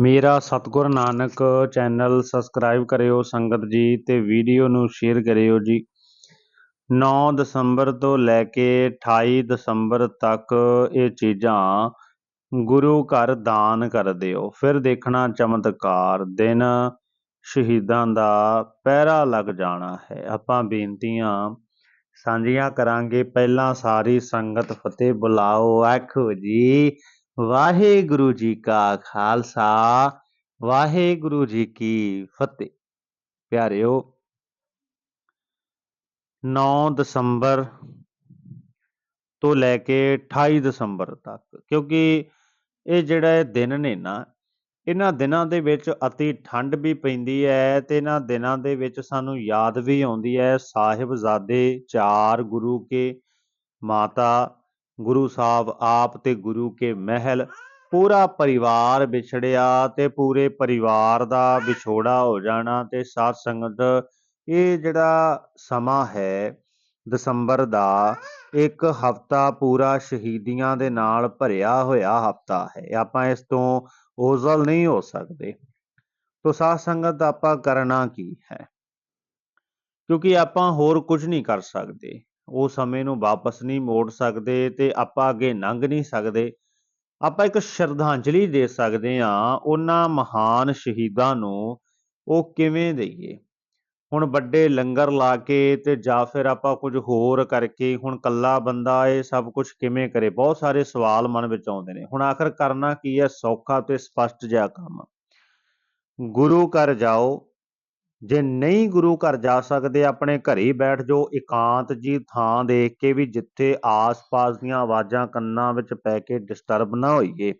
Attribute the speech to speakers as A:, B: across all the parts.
A: ਮੇਰਾ ਸਤਿਗੁਰ Nanak channel subscribe ਕਰਿਓ ਸੰਗਤ ਜੀ ਤੇ ਵੀਡੀਓ ਨੂੰ ਸ਼ੇਅਰ ਕਰਿਓ ਜੀ। 9 ਦਸੰਬਰ ਤੋਂ ਲੈ ਕੇ 28 ਦਸੰਬਰ ਤੱਕ ਇਹ ਚੀਜ਼ਾਂ ਗੁਰੂ ਘਰ ਦਾਨ ਕਰ ਦਿਓ। ਫਿਰ ਦੇਖਣਾ ਚਮਤਕਾਰ, ਦਿਨ ਸ਼ਹੀਦਾਂ ਦਾ ਪਹਿਰਾ ਲੱਗ ਜਾਣਾ ਹੈ। ਆਪਾਂ ਬੇਨਤੀਆਂ ਸਾਂਝੀਆਂ ਕਰਾਂਗੇ। ਪਹਿਲਾਂ ਸਾਰੀ ਸੰਗਤ ਫਤਿਹ ਬੁਲਾਓ। ਆਖੋ ਜੀ ਵਾਹਿਗੁਰੂ ਜੀ ਕਾ ਖਾਲਸਾ, ਵਾਹਿਗੁਰੂ ਜੀ ਕੀ ਫਤਿਹ। ਪਿਆਰਿਓ 9 ਦਸੰਬਰ ਤੋਂ ਲੈ ਕੇ 28 ਦਸੰਬਰ ਤੱਕ, ਕਿਉਂਕਿ ਇਹ ਜਿਹੜਾ ਇਹ ਦਿਨ ਨੇ ਨਾ, ਇਹਨਾਂ ਦਿਨਾਂ ਦੇ ਵਿੱਚ ਅਤੀ ਠੰਡ ਵੀ ਪੈਂਦੀ ਹੈ ਤੇ ਇਹਨਾਂ ਦਿਨਾਂ ਦੇ ਵਿੱਚ ਸਾਨੂੰ ਯਾਦ ਵੀ ਆਉਂਦੀ ਹੈ, ਸਾਹਿਬਜ਼ਾਦੇ ਚਾਰ ਗੁਰੂ ਕੇ ਮਾਤਾ ਗੁਰੂ ਸਾਹਿਬ ਆਪ ਤੇ ਗੁਰੂ ਕੇ ਮਹਿਲ ਪੂਰਾ ਪਰਿਵਾਰ ਵਿਛੜਿਆ ਤੇ ਪੂਰੇ ਪਰਿਵਾਰ ਦਾ ਵਿਛੋੜਾ ਹੋ ਜਾਣਾ ਤੇ ਸਾਧ ਸੰਗਤ ਇਹ ਜਿਹੜਾ ਸਮਾਂ ਹੈ ਦਸੰਬਰ ਦਾ, ਇੱਕ ਹਫਤਾ ਪੂਰਾ ਸ਼ਹੀਦੀਆਂ ਦੇ ਨਾਲ ਭਰਿਆ ਹੋਇਆ ਹਫਤਾ ਹੈ। ਆਪਾਂ ਇਸ ਤੋਂ ਓਜ਼ਲ ਨਹੀਂ ਹੋ ਸਕਦੇ। ਤੋ ਸਾਧ ਸੰਗਤ ਆਪਾਂ ਕਰਨਾ ਕੀ ਹੈ? ਕਿਉਂਕਿ ਆਪਾਂ ਹੋਰ ਕੁਝ ਨਹੀਂ ਕਰ ਸਕਦੇ। ਉਹ ਸਮੇਂ ਨੂੰ ਵਾਪਸ ਨਹੀਂ ਮੋੜ ਸਕਦੇ ਤੇ ਆਪਾਂ ਅੱਗੇ ਲੰਘ ਨਹੀਂ ਸਕਦੇ। ਆਪਾਂ ਇੱਕ ਸ਼ਰਧਾਂਜਲੀ ਦੇ ਸਕਦੇ ਹਾਂ ਉਹਨਾਂ ਮਹਾਨ ਸ਼ਹੀਦਾਂ ਨੂੰ ਉਹ ਕਿਵੇਂ ਦਈਏ? ਹੁਣ ਵੱਡੇ ਲੰਗਰ ਲਾ ਕੇ ਤੇ ਜਾਂ ਫਿਰ ਆਪਾਂ ਕੁਝ ਹੋਰ ਕਰਕੇ ਹੁਣ ਕੱਲਾ ਬੰਦਾ ਇਹ ਸਭ ਕੁਝ ਕਿਵੇਂ ਕਰੇ? ਬਹੁਤ ਸਾਰੇ ਸਵਾਲ ਮਨ ਵਿੱਚ ਆਉਂਦੇ ਨੇ। ਹੁਣ ਆਖਰ ਕਰਨਾ ਕੀ ਹੈ? ਸੌਖਾ ਤੇ ਸਪਸ਼ਟ ਜਿਹਾ ਕੰਮ। ਗੁਰੂ ਘਰ ਜਾਓ ਜੇ ਨਹੀਂ ਗੁਰੂ ਘਰ ਜਾ ਸਕਦੇ, ਆਪਣੇ ਘਰੇ ਹੀ ਬੈਠ ਜਾਓ, ਇਕਾਂਤ ਜੀ ਥਾਂ ਦੇਖ ਕੇ ਵੀ ਜਿੱਥੇ ਆਸ-ਪਾਸ ਦੀਆਂ ਆਵਾਜ਼ਾਂ ਕੰਨਾਂ ਵਿੱਚ ਪੈ ਕੇ ਡਿਸਟਰਬ ਨਾ ਹੋਈਏ।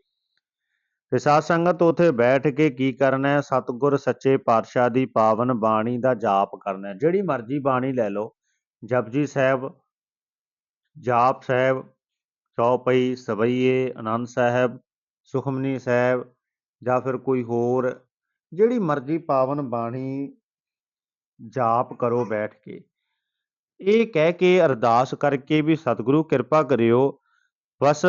A: ਤੇ ਸਾਧ ਸੰਗਤ, ਉਥੇ ਬੈਠ ਕੇ ਕੀ ਕਰਨਾ ਹੈ? ਸਤਿਗੁਰ ਸੱਚੇ ਪਾਤਸ਼ਾਹ ਦੀ ਪਾਵਨ ਬਾਣੀ ਦਾ ਜਾਪ ਕਰਨਾ ਹੈ। ਜਿਹੜੀ ਮਰਜ਼ੀ ਬਾਣੀ ਲੈ ਲਓ। ਜਪਜੀ ਸਾਹਿਬ, ਜਾਪ ਸਾਹਿਬ, ਚੌਪਈ, ਸਵਈਏ ਆਨੰਦ ਸਾਹਿਬ, ਸੁਖਮਨੀ ਸਾਹਿਬ ਜਾਂ ਫਿਰ ਕੋਈ ਹੋਰ, ਜਿਹੜੀ ਮਰਜ਼ੀ ਪਾਵਨ ਬਾਣੀ ਜਾਪ ਕਰੋ ਬੈਠ ਕੇ। ਇਹ ਕਹਿ ਕੇ ਅਰਦਾਸ ਕਰਕੇ ਵੀ, ਸਤਿਗੁਰੂ ਕਿਰਪਾ ਕਰਿਓ। ਬਸ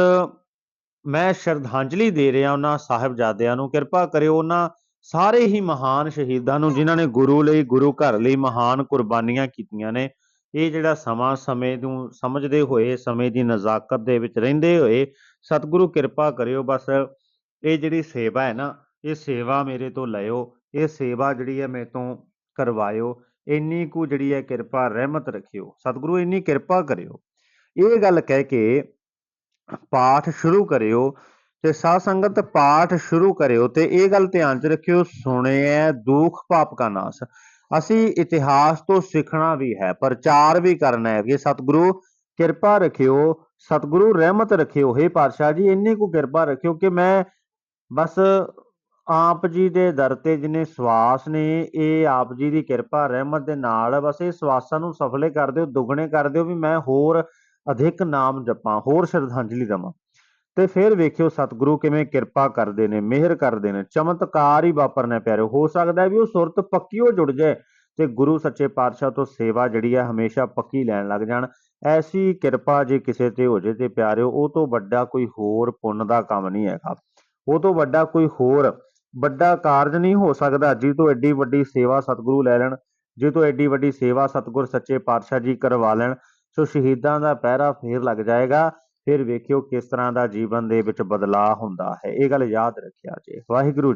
A: ਮੈਂ ਸ਼ਰਧਾਂਜਲੀ ਦੇ ਰਿਹਾ ਉਹਨਾਂ ਸਾਹਿਬਜ਼ਾਦਿਆਂ ਨੂੰ, ਕਿਰਪਾ ਕਰਿਓ ਉਹਨਾਂ ਸਾਰੇ ਹੀ ਮਹਾਨ ਸ਼ਹੀਦਾਂ ਨੂੰ, ਜਿਨ੍ਹਾਂ ਨੇ ਗੁਰੂ ਲਈ, ਗੁਰੂ ਘਰ ਲਈ ਮਹਾਨ ਕੁਰਬਾਨੀਆਂ ਕੀਤੀਆਂ ਨੇ। ਇਹ ਜਿਹੜਾ ਸਮਾਂ, ਸਮੇਂ ਨੂੰ ਸਮਝਦੇ ਹੋਏ, ਸਮੇਂ ਦੀ ਨਜ਼ਾਕਤ ਦੇ ਵਿੱਚ ਰਹਿੰਦੇ ਹੋਏ, ਸਤਿਗੁਰੂ ਕਿਰਪਾ ਕਰਿਓ। ਬਸ ਇਹ ਜਿਹੜੀ ਸੇਵਾ ਹੈ ਨਾ, ਇਹ ਸੇਵਾ ਮੇਰੇ ਤੋਂ ਲਿਓ ਇਹ ਸੇਵਾ ਜਿਹੜੀ ਹੈ ਮੇਰੇ ਤੋਂ ਕਰਵਾਇਓ, ਇੰਨੀ ਕੁ ਜਿਹੜੀ ਹੈ ਕਿਰਪਾ, ਰਹਿਮਤ ਰੱਖਿਓ। ਸਤਿਗੁਰੂ, ਇੰਨੀ ਕਿਰਪਾ ਕਰਿਓ। ਇਹ ਗੱਲ ਕਹਿ ਕੇ ਪਾਠ ਸ਼ੁਰੂ ਕਰਿਓ ਤੇ ਸਾਧ ਸੰਗਤ ਪਾਠ ਸ਼ੁਰੂ ਕਰਿਓ ਤੇ ਇਹ ਗੱਲ ਧਿਆਨ 'ਚ ਰੱਖਿਓ ਸੁਣਿਐ ਦੁਖ ਪਾਪ ਕਾ ਨਾਸ। ਅਸੀਂ ਇਤਿਹਾਸ ਤੋਂ ਸਿੱਖਣਾ ਵੀ ਹੈ, ਪ੍ਰਚਾਰ ਵੀ ਕਰਨਾ ਹੈ ਕਿ ਸਤਿਗੁਰੂ, ਕਿਰਪਾ ਰੱਖਿਓ, ਸਤਿਗੁਰੂ ਰਹਿਮਤ ਰੱਖਿਓ। हे ਪਾਤਸ਼ਾਹ ਜੀ, ਇੰਨੀ ਕੁ ਕਿਰਪਾ ਰੱਖਿਓ ਕਿ ਮੈਂ ਬਸ ਆਪ ਜੀ ਦੇ ਦਰ ਤੇ ਜਿਨੇ ਸਵਾਸ ਨੇ, ਇਹ ਆਪ ਜੀ ਦੀ ਕਿਰਪਾ, ਰਹਿਮਤ ਦੇ ਨਾਲ ਬਸ ਇਹ ਸਵਾਸਾਂ ਨੂੰ ਸਫਲੇ ਕਰ ਦਿਓ, ਦੁੱਗਣੇ ਕਰ ਦਿਓ ਵੀ ਮੈਂ ਹੋਰ ਅਧਿਕ ਨਾਮ ਜਪਾਂ, ਹੋਰ ਸ਼ਰਧਾਂਜਲੀ ਦਵਾਂ। ਤੇ ਫਿਰ ਵੇਖਿਓ ਸਤਿਗੁਰੂ ਕਿਵੇਂ ਕਿਰਪਾ ਕਰਦੇ ਨੇ, ਮਿਹਰ ਕਰਦੇ ਨੇ। ਚਮਤਕਾਰ ਹੀ ਵਾਪਰਨੇ ਪਿਆਰੇ ਹੋ ਸਕਦਾ ਵੀ ਉਹ ਸੁਰਤ ਪੱਕੀ ਹੋ ਜੁੜ ਜਾਏ ਤੇ ਗੁਰੂ ਸੱਚੇ ਪਾਤਸ਼ਾਹ ਤੋਂ ਸੇਵਾ ਜਿਹੜੀ ਹੈ ਹਮੇਸ਼ਾ ਪੱਕੀ ਲੈਣ ਲੱਗ ਜਾਣ। ਐਸੀ ਕਿਰਪਾ ਜੇ ਕਿਸੇ ਤੇ ਹੋ ਜੇ ਤੇ ਪਿਆਰਿਓ, ਉਹ ਤੋਂ ਵੱਡਾ ਕੋਈ ਹੋਰ ਪੁੰਨ ਦਾ ਕੰਮ ਨਹੀਂ ਹੈਗਾ। ਉਹ ਤੋਂ ਵੱਡਾ ਕੋਈ ਹੋਰ ਵੱਡਾ ਕਾਰਜ ਨਹੀਂ ਹੋ ਸਕਦਾ ਜੀ ਤੋਂ ਐਡੀ ਵੱਡੀ ਸੇਵਾ ਸਤਿਗੁਰੂ ਲੈ ਲੈਣ, ਜੇ ਤੋਂ ਐਡੀ ਵੱਡੀ ਸੇਵਾ ਸਤਿਗੁਰ ਸੱਚੇ ਪਾਤਸ਼ਾਹ ਜੀ ਕਰਵਾ ਲੈਣ, ਸੋ ਸ਼ਹੀਦਾਂ ਦਾ ਪਹਿਰਾ ਫੇਰ ਲੱਗ ਜਾਏਗਾ, ਫਿਰ ਵੇਖਿਓ ਕਿਸ ਤਰ੍ਹਾਂ ਦਾ ਜੀਵਨ ਦੇ ਵਿੱਚ ਬਦਲਾਅ ਹੁੰਦਾ ਹੈ, ਇਹ ਗੱਲ ਯਾਦ ਰੱਖਿਆ ਜੇ। ਵਾਹਿਗੁਰੂ